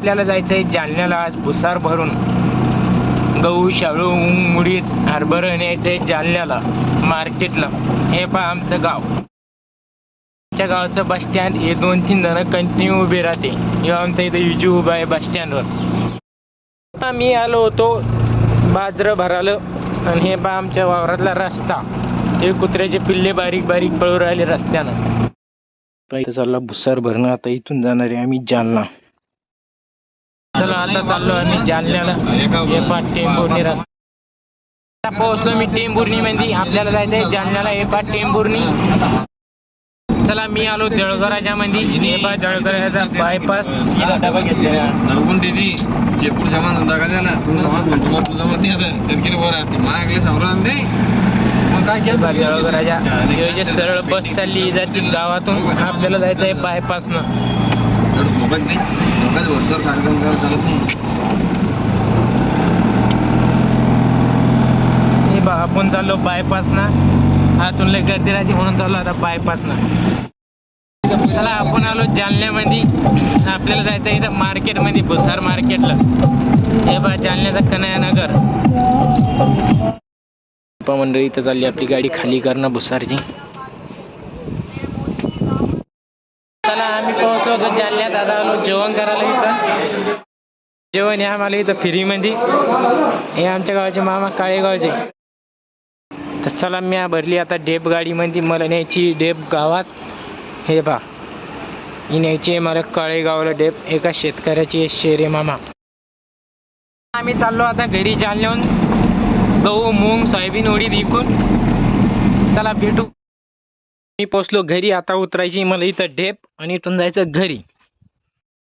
आपल्याला जायचं आहे जालन्याला आज भुसार भरून. गहू शाळू मुडीत हरभरं न्यायचं आहे जालन्याला मार्केटला. हे पहा आमचं गाव. आमच्या गावचं बस स्टँड हे दोन तीन जण कंटिन्यू उभे राहते. हे आमचं इथं युजू उभा आहे बस स्टँडवर आम्ही आलो होतो बाजरं भरालं आणि हे पहा आमच्या वावरातला रस्ता. हे कुत्र्याचे पिल्ले बारीक बारीक पळू राहिले रस्त्यानं. चालला भुसार भरणं. आता इथून जाणार आहे आम्ही जालना. चला आता चाललो आम्ही जालन्याला. हे पहा टेंभुर्णी रस्ता. पोहोचलो मी टेंभुर्णी मध्ये आपल्याला जायचं आहे जालन्याला. हे पहा टेंभुर्णी. चला मी आलो देळघराच्या मध्ये हे पहा देळघराचा बायपास डबा घेतलेला नरगुण दिदी चेपूर जमा धंदा का द्या ना तू जमा तुझा तुझा मत नाही आता त्यांनी वर आहे माझ्याकडे सावरण दे मग काय केलं? देळघराच्या हे जे सरळ बस चालली जाते गावातून आपल्याला जायचं आहे बायपासनं एवढं सोबत नाही. लोकांच वरच्यावर कार्यक्रम करायला चालत नाही. हे बा आपण चाललो बायपासनं आतून लय गर्दी राहायची म्हणून चाललो आता बायपासनं चला आपण आलो जालन्यामध्ये. आपल्याला जायचं इथं मार्केटमध्ये भुसार मार्केटला. हे बा जालन्याचा कनयानगर. मंडळी इथं चालली आपली गाडी खाली करणं भुसारची. चला आम्ही होतो जालन्यात आता आलो जेवण करायला इथं. जेवण हे आम्हाला इथं फ्रीमध्ये. हे आमच्या गावाचे मामा काळेगावचे. तर चला मी भरली आता डेप गाडीमध्ये. मला न्यायची डेप गावात. हे पा ही न्यायची मला काळेगावला डेप. एका शेतकऱ्याची आहे शेरे मामा. आम्ही चाललो आता घरी जालन्याहून गहू मूग सोयाबीन उडीद विकून. चला भेटू. मी पोचलो घरी आता उतरायची मला इथं डेप आणि इथून जायचं घरी.